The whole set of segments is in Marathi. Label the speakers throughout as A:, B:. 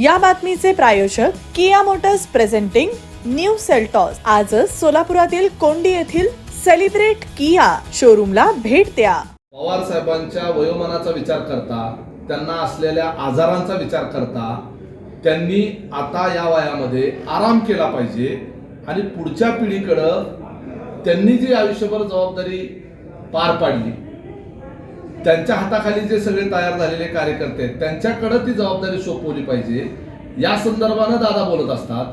A: या बातमीचे प्रायोजक Kia Motors presenting new Seltos. आजच सोलापुरातील कोंडी येथील सेलिब्रेट किया शोरूमला भेट द्या.
B: पवार साहेबांच्या वयोमानाचा विचार करता त्यांना असलेल्या आजारांचा विचार करता त्यांनी आता या वयामध्ये आराम केला पाहिजे आणि पुढच्या पिढीकडं त्यांनी जी आयुष्यभर जबाबदारी पार पाडली त्यांच्या हाताखाली जे सगळे तयार झालेले कार्यकर्ते आहेत त्यांच्याकडं ती जबाबदारी सोपवली पाहिजे. या संदर्भानं दादा बोलत असतात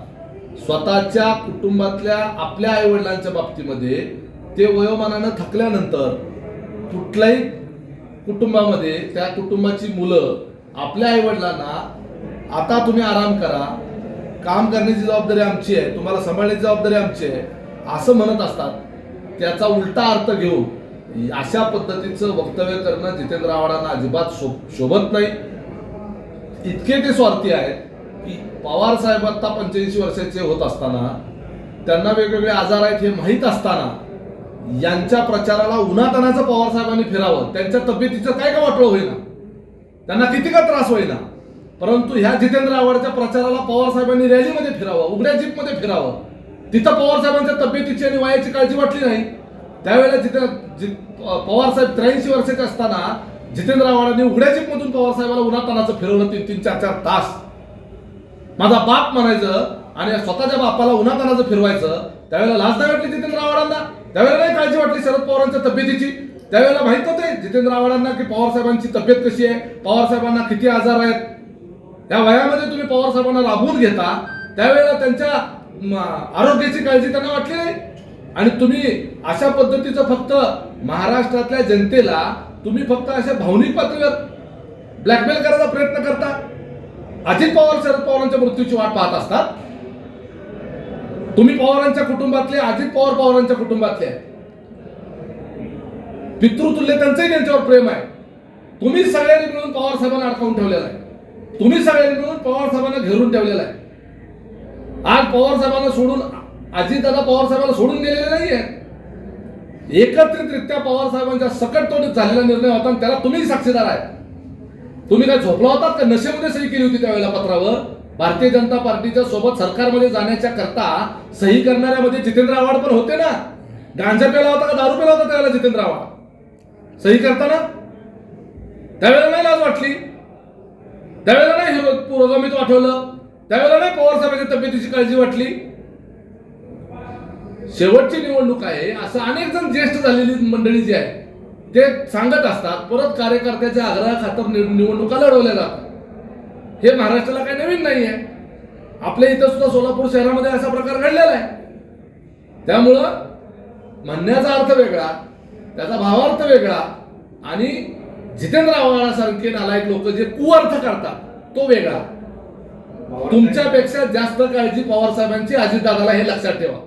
B: स्वतःच्या कुटुंबातल्या आपल्या आईवडिलांच्या बाबतीमध्ये ते वयोमानानं थकल्यानंतर कुठल्याही कुटुंबामध्ये त्या कुटुंबाची मुलं आपल्या आईवडिलांना आता तुम्ही आराम करा. काम करण्याची जबाबदारी आमची आहे. तुम्हाला सांभाळण्याची जबाबदारी आमची आहे. असं म्हणत असतात. त्याचा उलटा अर्थ घेऊन अशा पद्धतीचं वक्तव्य करणं जितेंद्र आव्हाडांना अजिबात शो शोभत नाही. इतके ते स्वार्थी आहेत की पवार साहेब आता पंच्याऐंशी वर्षाचे होत असताना त्यांना वेगवेगळे आजार आहेत हे माहीत असताना यांच्या प्रचाराला उन्हातानाचं पवार साहेबांनी फिरावं. त्यांच्या तब्येतीचं काय का वाटलं होईना? त्यांना किती का त्रास होईना? परंतु ह्या जितेंद्र आव्हाडच्या प्रचाराला पवार साहेबांनी रॅलीमध्ये फिरावं उघड्या जीपमध्ये फिरावं. तिथं पवार साहेबांच्या तब्येतीची आणि वयाची काळजी वाटली नाही. त्यावेळेला जिथे पवारसाहेब त्र्याऐंशी वर्षाचे असताना जितेंद्र आव्हाडांनी उघड्याजीपमधून पवारसाहेबाला उन्हातानाचं फिरवलं तीन तीन चार चार तास. माझा बाप म्हणायचं आणि स्वतःच्या बापाला उन्हातानाचं फिरवायचं. त्यावेळेला लाज नाही वाटली जितेंद्र आव्हाडांना त्यावेळेला नाही काळजी वाटली शरद पवारांच्या तब्येतीची? त्यावेळेला माहीत होते जितेंद्र आव्हाडांना की पवार साहेबांची तब्येत कशी आहे? पवारसाहेबांना किती आजार आहेत? त्या वयामध्ये तुम्ही पवारसाहेबांना राबवून घेता त्यावेळेला त्यांच्या आरोग्याची काळजी त्यांना वाटली नाही? आणि तुम्ही अशा पद्धतीचं फक्त महाराष्ट्रातल्या जनतेला तुम्ही फक्त अशा भावनिक पातळीवर ब्लॅकमेल करायचा प्रयत्न करता? अजित पवार शरद पवारांच्या मृत्यूची वाट पाहत असतात. तुम्ही पवारांच्या कुटुंबातले अजित पवार पवारांच्या कुटुंबातले. पितृतुल्य त्यांचंही त्यांच्यावर प्रेम आहे. तुम्ही सगळ्यांनी मिळून पवार साहेबांना अडकावून ठेवलेला आहे. तुम्ही सगळ्यांनी मिळून पवार साहेबांना घेरून ठेवलेला आहे. आज पवार साहेबांना सोडून अजितदादा पवार साहेबांना सोडून गेलेले नाहीये. एकत्रितरित्या पवार साहेबांच्या सकट तोडीत झालेला निर्णय होता आणि त्याला तुम्ही साक्षीदार आहे. तुम्ही काय झोपला होता का? नशेमध्ये सही केली होती त्यावेळेला पत्रावर भारतीय जनता पार्टीच्या सोबत सरकारमध्ये जाण्याच्या करता सही करणाऱ्यामध्ये जितेंद्र आव्हाड पण होते ना? गांजा पेला होता का? दारू पेला होता त्यावेळेला जितेंद्र आव्हाड? सही करताना? त्यावेळेला नाही लाज वाटली. त्यावेळेला नाही हिरो- वाटवलं. त्यावेळेला नाही पवार साहेबांच्या तब्येतीची काळजी वाटली. शेवटची निवडणूक आहे. असं अनेक जण ज्येष्ठ झालेली मंडळी जी आहे ते सांगत असतात परत कार्यकर्त्याच्या आग्रहा खातर निव- निवडणुका लढवल्या जातात. हे महाराष्ट्राला काही नवीन नाही आहे आपल्या इथं सुद्धा सोलापूर शहरामध्ये असा प्रकार घडलेला आहे. त्यामुळं म्हणण्याचा अर्थ वेगळा त्याचा भावार्थ वेगळा आणि जितेंद्र आव्हाडासारखे नालायक लोक जे कुअर्थ करतात तो वेगळा. तुमच्यापेक्षा जास्त काळजी पवार साहेबांची अजितदादाला हे लक्षात ठेवा.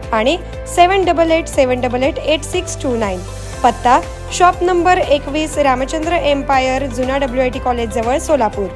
C: आणि seven double eight seven double eight eight six two nine. पत्ता शॉप नंबर एकवीस रामचंद्र एम्पायर जुना डब्ल्यू आय टी कॉलेजजवळ सोलापूर.